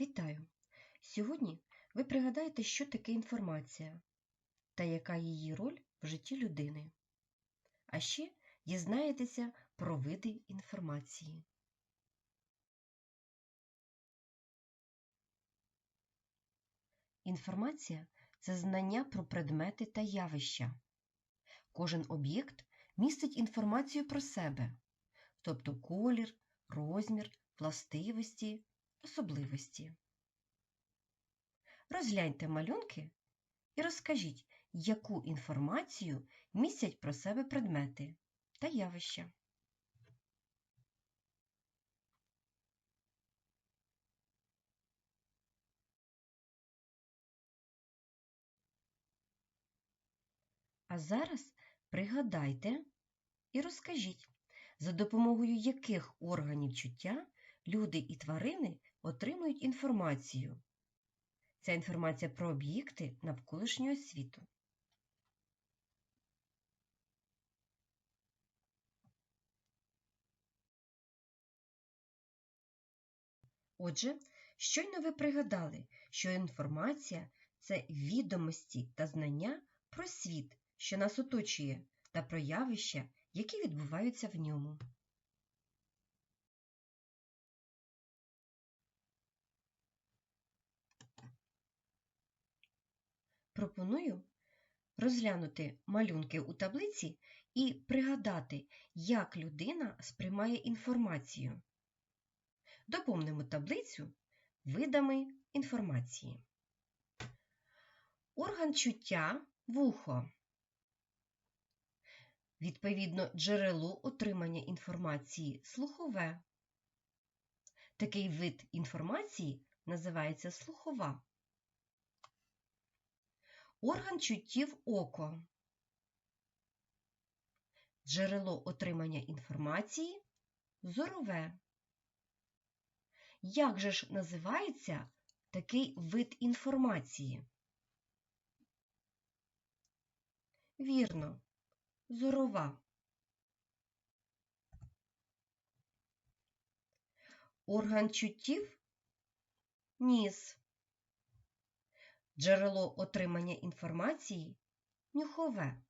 Вітаю! Сьогодні ви пригадаєте, що таке інформація та яка її роль в житті людини. А ще дізнаєтеся про види інформації. Інформація це знання про предмети та явища. Кожен об'єкт містить інформацію про себе, тобто колір, розмір, властивості, особливості. Розгляньте малюнки і розкажіть, яку інформацію містять про себе предмети та явища. А зараз пригадайте і розкажіть, за допомогою яких органів чуття люди і тварини отримують інформацію. Ця інформація про об'єкти навколишнього світу. Отже, щойно ви пригадали, що інформація це відомості та знання про світ, що нас оточує, та про явища, які відбуваються в ньому. Пропоную розглянути малюнки у таблиці і пригадати, як людина сприймає інформацію. Доповнимо таблицю видами інформації. Орган чуття вухо. Відповідно, джерело отримання інформації слухове. Такий вид інформації називається слухова. Орган чуттів око. Джерело отримання інформації зорове. Як же ж називається такий вид інформації? Вірно, зорова. Орган чуттів ніс. Джерело отримання інформації нюхове.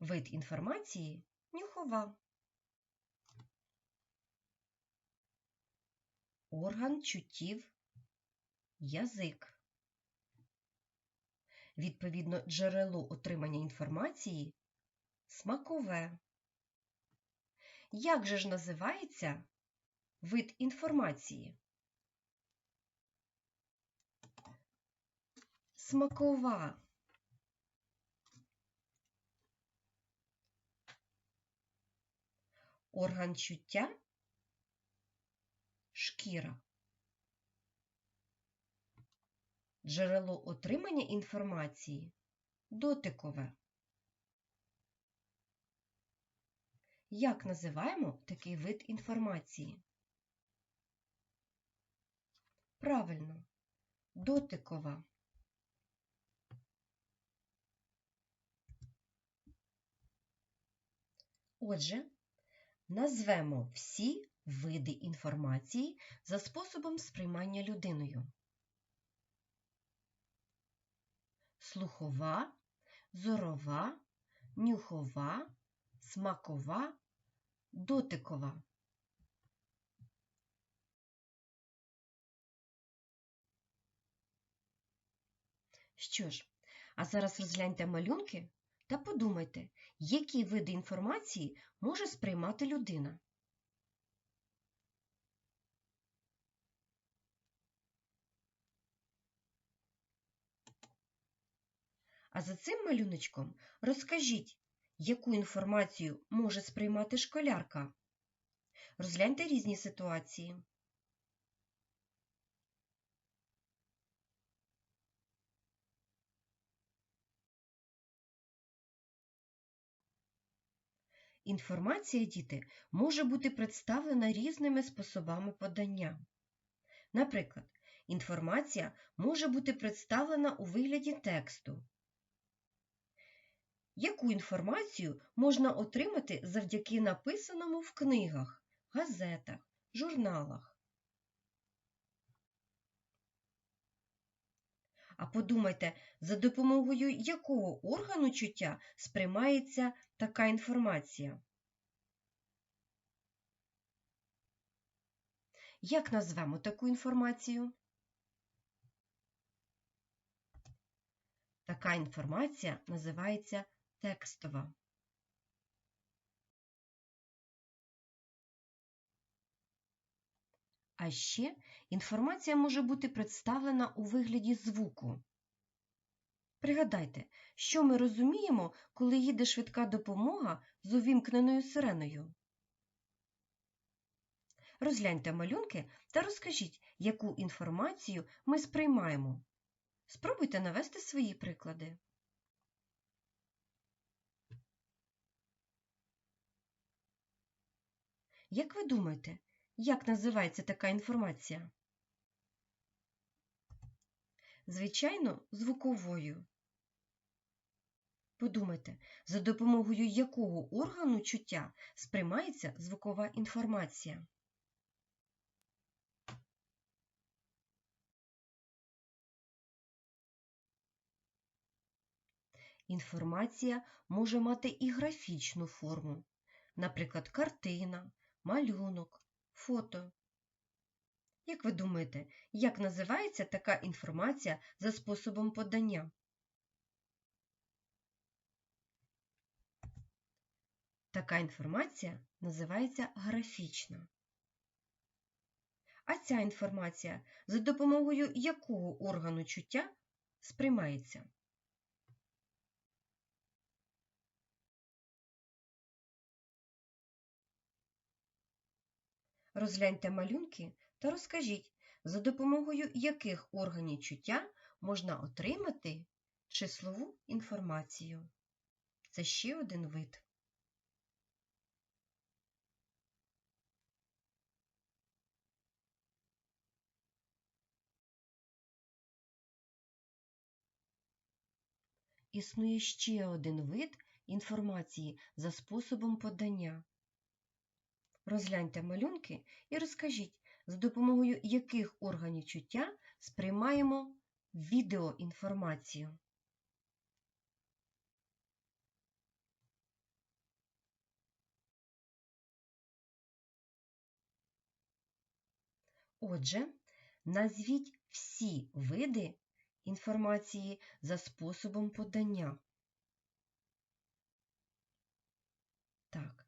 Вид інформації нюхова. Орган чуттів язик. Відповідно, джерело отримання інформації смакове. Як же ж називається вид інформації? Смакова. Орган чуття шкіра. Джерело отримання інформації дотикове. Як називаємо такий вид інформації? Правильно, дотикова. Отже, назвемо всі види інформації за способом сприймання людиною. Слухова, зорова, нюхова, смакова, дотикова. Що ж, а зараз розгляньте малюнки та подумайте, які види інформації може сприймати людина. А за цим малюночком розкажіть, яку інформацію може сприймати школярка. Розгляньте різні ситуації. Інформація, діти, може бути представлена різними способами подання. Наприклад, інформація може бути представлена у вигляді тексту. Яку інформацію можна отримати завдяки написаному в книгах, газетах, журналах. А подумайте, за допомогою якого органу чуття сприймається така інформація? Як назвемо таку інформацію? Така інформація називається текстова. А ще інформація може бути представлена у вигляді звуку. Пригадайте, що ми розуміємо, коли їде швидка допомога з увімкненою сиреною. Розгляньте малюнки та розкажіть, яку інформацію ми сприймаємо. Спробуйте навести свої приклади. Як ви думаєте, як називається така інформація? Звичайно, звуковою. Подумайте, за допомогою якого органу чуття сприймається звукова інформація? Інформація може мати і графічну форму, наприклад, картина, малюнок, фото. Як ви думаєте, як називається така інформація за способом подання? Така інформація називається графічна. А ця інформація за допомогою якого органу чуття сприймається? Розгляньте малюнки та розкажіть, за допомогою яких органів чуття можна отримати числову інформацію. Це ще один вид. Існує ще один вид інформації за способом подання. Розгляньте малюнки і розкажіть, за допомогою яких органів чуття сприймаємо відеоінформацію. Отже, назвіть всі види інформації за способом подання. Так,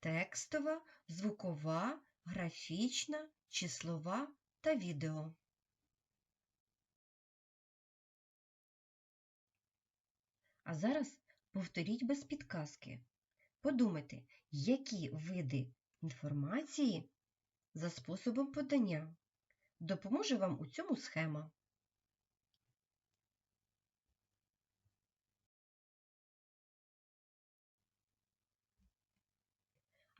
текстова, звукова, графічна, числова та відео. А зараз повторіть без підказки. Подумайте, які види інформації за способом подання. Допоможе вам у цьому схема.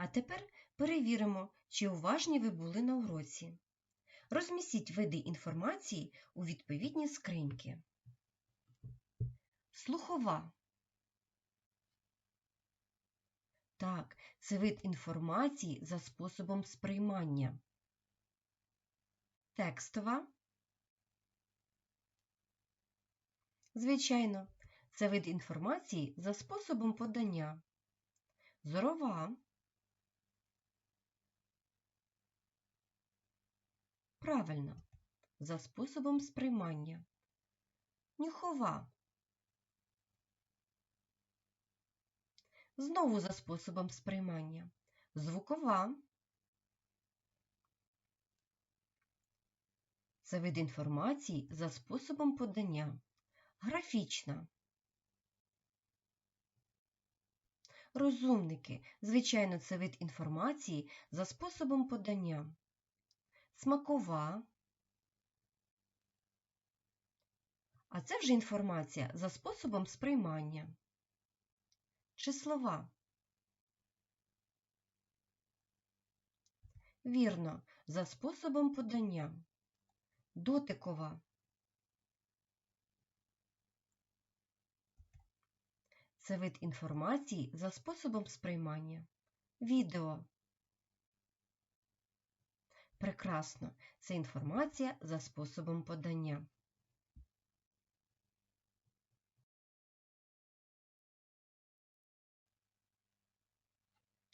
А тепер перевіримо, чи уважні ви були на уроці. Розмістіть види інформації у відповідні скриньки. Слухова. Так, це вид інформації за способом сприймання. Текстова. Звичайно, це вид інформації за способом подання. Зорова. Правильно, за способом сприймання. Нюхова. Знову за способом сприймання. Звукова. Це вид інформації за способом подання. Графічна. Розумники. Звичайно, це вид інформації за способом подання смакова. А це вже інформація за способом сприймання. Числова. Вірно, за способом подання. Дотикова. Це вид інформації за способом сприймання. Відео. Прекрасно, це інформація за способом подання.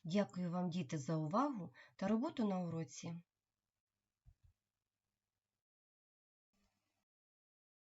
Дякую вам, діти, за увагу та роботу на уроці.